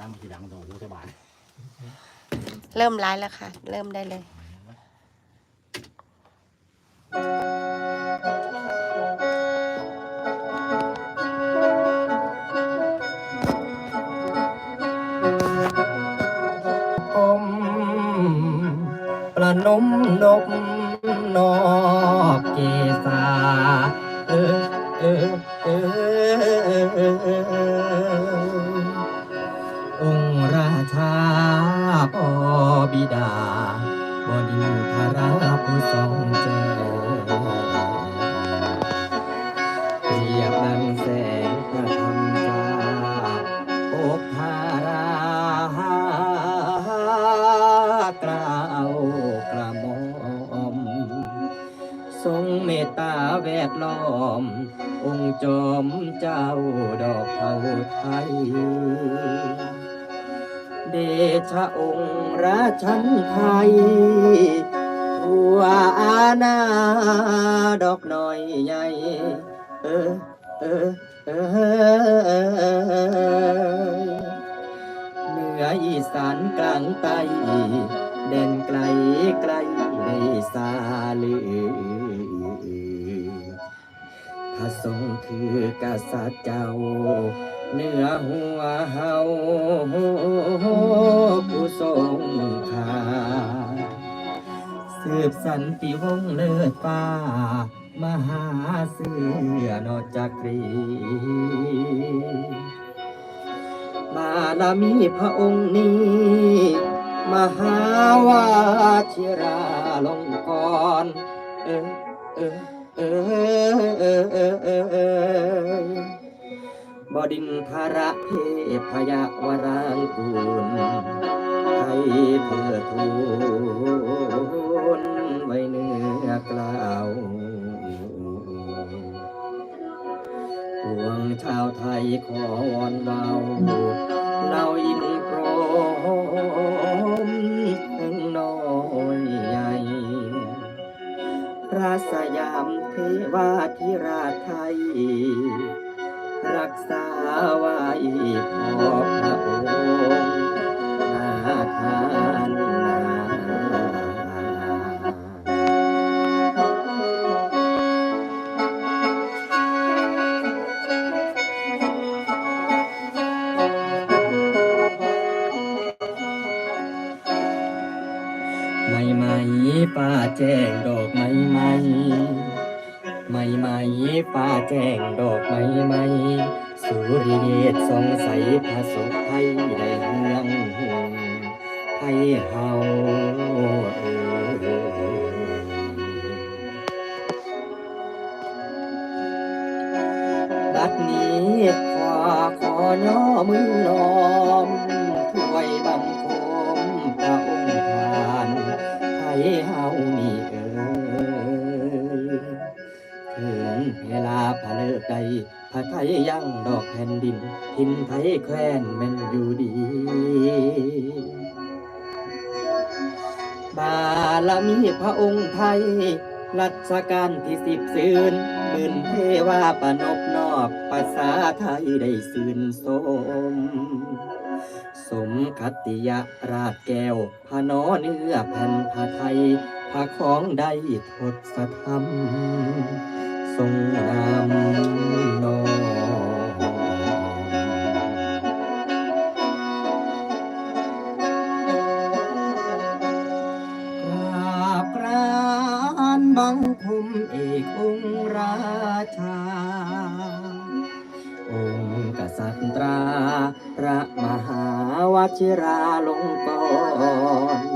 แล้วมันสีดังตรงหูสบายเริ่มไลฟ์แล้วค่ะ เริ่มได้เลยอมประนมนกนอกเกษาเออเออเออองค์ราชาพอบิดาบดินทราผู้ทรงแจ้งเปรียบดังแสงพระธรรมจาอกทารากล่าวกระหม่อม ทรงเมตตาแวดล้อม องค์จอมเจ้าดอกเผาไทย เดชะองค์ราชันไทยทั่วอาณาดอกน้อยใหญ่ เออเออเออเหนืออีสานกลางใต้เด่นไกลไกลในสาลือพระทรงคือกษัตริย์เจ้า เหนือหัวเฮาผู้ทรงค่าสืบสันติวงเลิศฟ้ามหาเสือนอจักรีบารมีพระองค์นี้ มหาวาชิราลงกรเออเออเออเออเออ บดินทระเทพยวรางกูลให้เพื่อทูลไว้เนื้อกล่าวปวงชาวไทยขอวอนเบาเล่าอินโปรมถึงน้อยใหญ่พระสยามเทวาธิราชไทย รักษาไว้พอพระองค์นาทานนาไม่ไม่ป้าแจ้งดอกไม้ไม่ ไม่ไม่ป้าแจ้งดอกไม้ไม่สุริเดชสงสัยพระสงฆ์ไทยได้เฮืองไทยเฮาเอ่ยบัดนี้ขอขอย่อมือน้อมถวยบังคมพระองค์ทานไทยเฮา พระไทยยังดอกแผ่นดิน ทินไทยแคว้นแมันอยู่ดี บารมีพระองค์ไทย รัชกาลที่สิบสื่นหมื่นเทวาปนบนอบภาษาไทยได้สื่นสม สมคติยราชแก้ว พระนอเนื้อแผ่นผ้าไทยผ้าของได้ทศธรรมทรงนำ ราชา องค์กษัตราพระมหาวชิราลงกรณ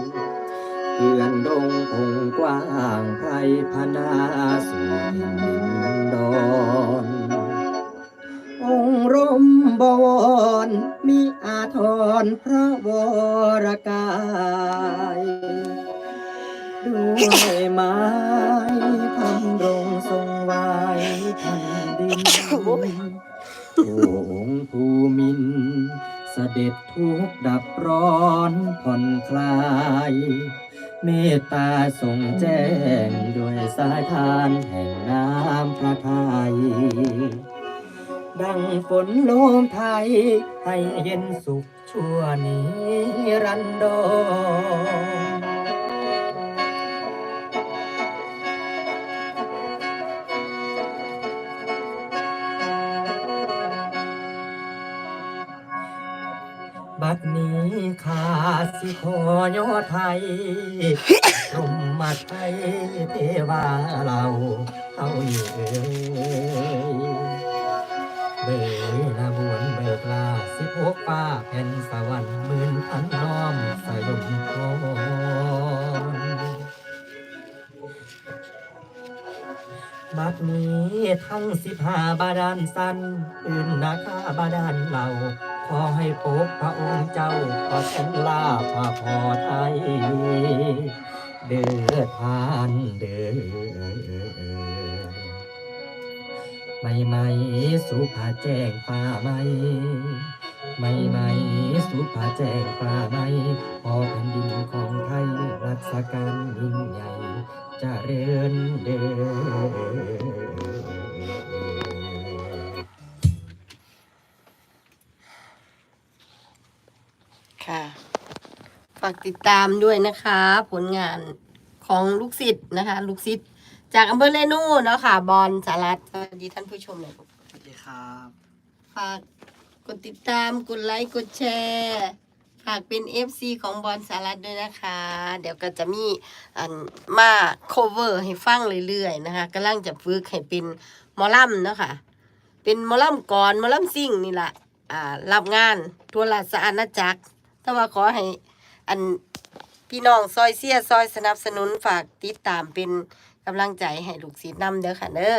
เพื่อนดงพงกว้างไพรพนาสู่แผ่นดินดอนองค์รมบวรมีอาทรพระวรกายด้วยไม้ทำรง โองภูมินทร์เสด็จทุกข์ดับร้อนผ่อนคลาย เมตตาทรงแจ้งด้วยสายทานแห่งน้ำพระทัยดังฝนโลมไทย ให้เย็นสุขชชั่วนิรันดร บัดนี้ข้าสิขอยอไทยรมมาไทยเทวาเราเอาอยู่เอ่ยเบยนาบวนเบิกลาสิพกป้าแผ่นสวรรค์หมื่นพันน้อมสยมพรบัดนี้ทั้งสิบห้าบาดาลสันอื่นนาคาบาดาลเหล่า ขอให้ปกพระองค์เจ้าขอฉันลาพระพอไทยเดือทานเดือไม่ไม่สุภาแจ้งป่าไม่ไม่ไม่สุภาแจ้งป่าไม่พอแผ่นดินของไทยรัชกาลยิ่งใหญ่จะเริญเด้อากติดตามด้วยนะคะ ผลงานของลูกศิษย์นะคะ ลูกศิษย์จากอำเภอเรนูเนาะค่ะบอลสารัตสวัสดีท่านผู้ชมหน่อยลูกสวัสดีครับฝากกดติดตามกดไลค์กดแชร์ฝากเป็น FC ของบอลสารัตด้วยนะคะ เดี๋ยวก็จะมีอันมา cover ให้ฟังเรื่อยๆนะคะกำลังจะฝึกให้เป็นหมอลัมเนาะค่ะเป็นหมอลัมก่อนหมอลัมซิ่งนี่แหละอ่ารับงานทั่วราชอาณาจักรแต่ว่าขอให้ อันพี่น้องซอยเสียซอยสนับสนุนฝากติดตามเป็นกำลังใจให้ลูกศิษย์นำเด้อค่ะเด้อ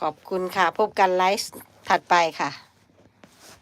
ขอบคุณค่ะ พบกันไลฟ์ถัดไปค่ะ